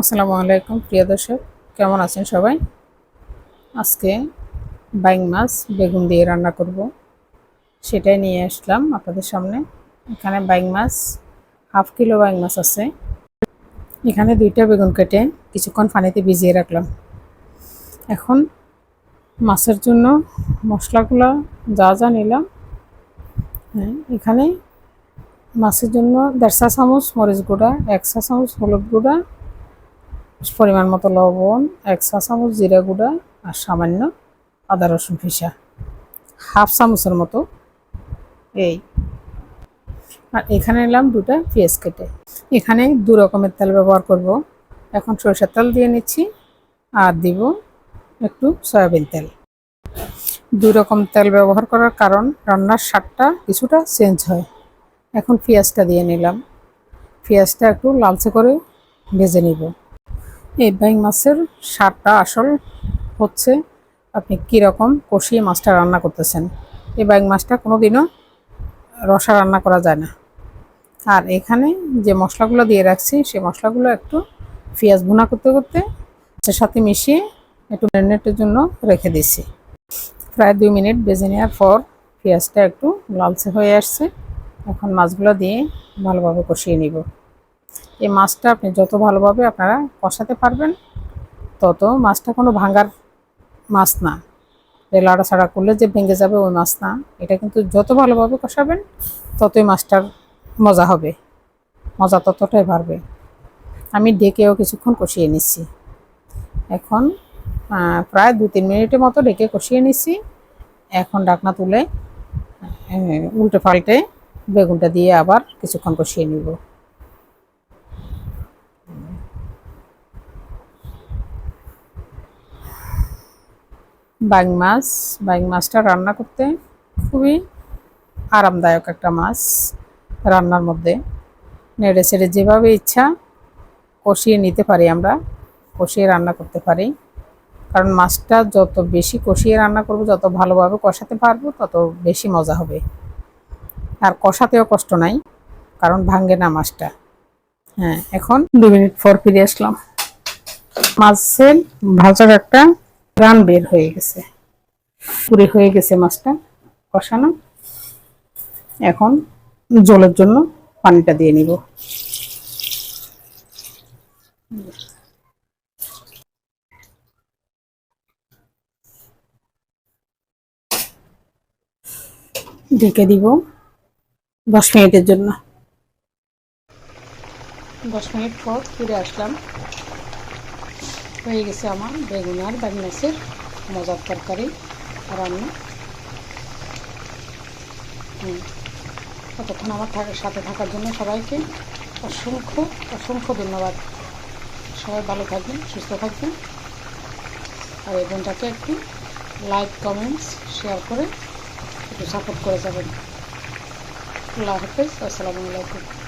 আসসালামু আলাইকুম, প্রিয় দর্শক, কেমন আছেন সবাই? আজকে বাইং মাছ বেগুন দিয়ে রান্না করব। সেটাই নিয়ে আসলাম আপনাদের সামনে। এখানে বাইং মাছ, হাফ কিলো বাইং মাছ আছে। এখানে দুইটা বেগুন কেটে কিছুক্ষণ পানিতে ভিজিয়ে রাখলাম। এখন মাছের জন্য মশলাগুলো যা যা নিলাম হ্যাঁ এখানে মাছের জন্য দেড়শা চামচ মরিচ গুঁড়া, এক চা চামচ হলুদ গুঁড়া পরিমাণ মতো লবণ, এক চা চামচ জিরা গুঁড়া আর সামান্য আদা রসুন ফিসা। হাফ চামচের মতো। এই। আর এখানে নিলাম দুটা পেঁয়াজ কেটে। এখানে দু রকমের তেল ব্যবহার করব। এখন সরষের তেল দিয়ে নিচ্ছি আর দিব একটু সয়াবিন তেল। দুই রকম তেল ব্যবহার করার কারণ রান্নার স্বাদটা কিছুটা চেঞ্জ হয়। এখন পেঁয়াজটা দিয়ে নিলাম। পেঁয়াজটা একটু লালচে করে ভেজে নিব। এই ব্যাং মাছের স্বাদটা আসল হচ্ছে আপনি কীরকম কষিয়ে মাছটা রান্না করতেছেন। এই ব্যাং মাছটা কোনো দিনও রসা রান্না করা যায় না। আর এখানে যে মশলাগুলো দিয়ে রাখছি, সেই মশলাগুলো একটু পেঁয়াজ ভুনা করতে করতে মাছের সাথে মিশিয়ে একটু ম্যারিনেটের জন্য রেখে দিছি প্রায় দুই মিনিট বেজে নেওয়ার পর পেঁয়াজটা একটু লালচে হয়ে আসছে। এখন মাছগুলো দিয়ে ভালোভাবে কষিয়ে নিব। এই মাছটা আপনি যত ভালোভাবে আপনারা কষাতে পারবেন, তত মাছটা কোনো ভাঙার মাছ না। যে লাড়াছাড়া করলে যে ভেঙে যাবে ওই মাছ না। এটা কিন্তু যত ভালোভাবে কষাবেন, ততই মাছটার মজা হবে। মজা ততটাই বাড়বে। আমি ডেকেও কিছুক্ষণ কষিয়ে নিচ্ছি। এখন প্রায় দু তিন মিনিটের মতো ডেকে কষিয়ে নিচ্ছি। এখন ডাকনা তুলে উল্টে পাল্টে বেগুনটা দিয়ে আবার কিছুক্ষণ কষিয়ে নিব। বাইং মাছ, বাইং মাছটা রান্না করতে খুবই আরামদায়ক একটা মাছ রান্নার মধ্যে। নেড়ে ছেড়ে যেভাবে ইচ্ছা কষিয়ে নিতে পারি আমরা, কষিয়ে রান্না করতে পারি। কারণ মাছটা যত বেশি কষিয়ে রান্না করব, যত ভালোভাবে কষাতে পারব, তত বেশি মজা হবে। আর কষাতেও কষ্ট নাই, কারণ ভাঙ্গে না মাছটা। হ্যাঁ এখন দু মিনিট পর ফিরে আসলাম। মাছের ভাজার একটা রান বের হয়ে গেছে। পুরে হয়ে গেছে মাছটা, কষানো। এখন জলের জন্য পানিটা দিয়ে নিব। ঢেকে দিব দশ মিনিটের জন্য। দশ মিনিট পর ফিরে আসলাম। হয়ে গেছে আমার বেগুন আর ব্যাগনাসের মজার তরকারি রান্না। ততক্ষণ আমার থাকার সাথে থাকার জন্য সবাইকে অসংখ্য অসংখ্য ধন্যবাদ। সবাই ভালো থাকবেন, সুস্থ থাকবেন। আর এই বোনটাকে একটু লাইক কমেন্টস শেয়ার করে একটু সাপোর্ট করে যাবেন। আল্লাহ হাফেজ, আসসালামু আলাইকুম।